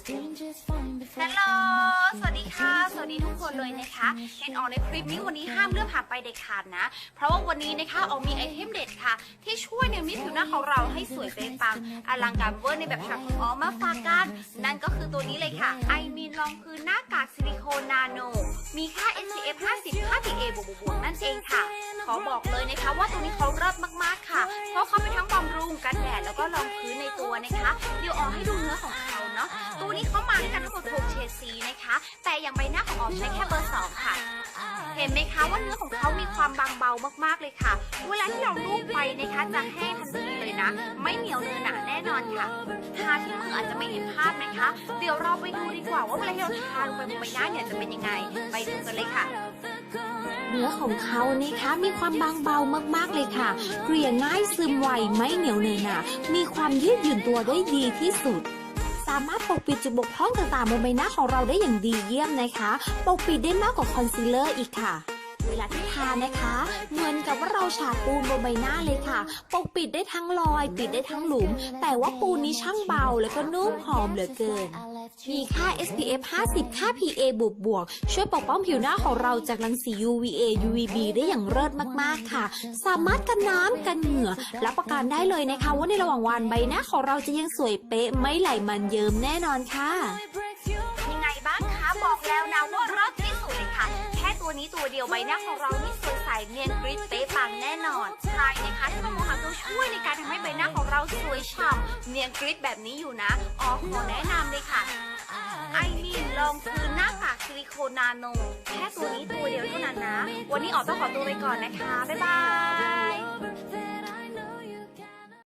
ฮัลโหล สวัสดีค่ะ สวัสดีทุกคนเลยนะคะเห็นออกในคลิปนี้วันนี้ห้ามเลือกผ่านไปเด็ดขาดนะ เพราะว่าวันนี้นะคะออกมีไอเทมเด็ดค่ะ ที่ช่วยเนรมิตผิวหน้าของเราให้สวยเปล่งปลังอลังการเวอร์ในแบบฉากของออมมาฝากกัน นั่นก็คือตัวนี้เลยค่ะ ไอมีนรองพื้นหน้ากากซิลิโคนนาโน มีค่า SPF 50 ค่า PA บวกบวกๆนั่นเองค่ะ ขอบอกเลยนะคะว่าตัวนี้เขาเลิศมากๆค่ะ เพราะเขาเป็นทั้งบำรุงกันแดดแล้วก็รองพื้นในตัวนะคะ เดี๋ยวออกให้ดูเนื้อของเขาเนาะตัว นี้เขามาด้วยกันทั้งหมด6เฉดสีนะคะ แต่อย่างใบหน้าของออมใช้แค่เบอร์ 2 ค่ะ เห็นไหมคะว่าเนื้อของเขามีความบางเบามากๆเลยค่ะ เวลาที่เราลูบไปนะคะ จะแห้งทันทีเลยนะ ไม่เหนียวเนอะหนาแน่นอนค่ะ ทาที่มืออาจจะไม่เห็นภาพนะคะ เดี๋ยวเราไปดูดีกว่าว่าเวลาที่เราทาลงไปบนใบหน้าเนี่ยจะเป็นยังไง ไปดูกันเลยค่ะเนื้อของเขานะคะมีความบางเบามากๆเลยค่ะ เกลี่ยง่ายซึมไวไม่เหนียวเนยหนามีความยืดหยุ่นตัวได้ดีที่สุด สามารถปกปิดจุดบกพร่องต่างๆบนใบหน้าของเราได้อย่างดีเยี่ยมนะคะ ปกปิดได้มากกว่าคอนซีลเลอร์อีกค่ะ เวลาที่ทานะคะเหมือน ฉาบปูนบนใบหน้าเลยค่ะ ปกปิดได้ทั้งรอย ปิดได้ทั้งหลุม แต่ว่าปูนนี้ช่างเบาแล้วก็นุ่มหอมเหลือเกิน มีค่า SPF 50 ค่า PA บวกบวกช่วยปกป้องผิวหน้าของเราจากรังสี UVA UVB ได้อย่างเลิศมากๆค่ะ สามารถกันน้ำกันเหงื่อรับประกันได้เลยนะคะ ว่าในระหว่างวันใบหน้าของเราจะยังสวยเป๊ะไม่ไหลมันเยิ้มแน่นอนค่ะ ยังไงบ้างคะบอกแล้วนะว่า นี้ตัวเดียวใบหน้าของเรานี่สวยใสเนียนกริบเป๊ะปังแน่นอนใครนะคะที่ต้องมองหาตัวช่วยในการทำให้ใบหน้าของเราสวยฉ่ำเนียนกริบแบบนี้อยู่นะอ๋อขอแนะนำเลยค่ะไอมีนลองคืนหน้ากากซิลิโคนนาโน แค่ตัวนี้ตัวเดียวเท่านั้นนะ วันนี้ออกต้องขอตัวไปก่อนนะคะ บ๊ายบาย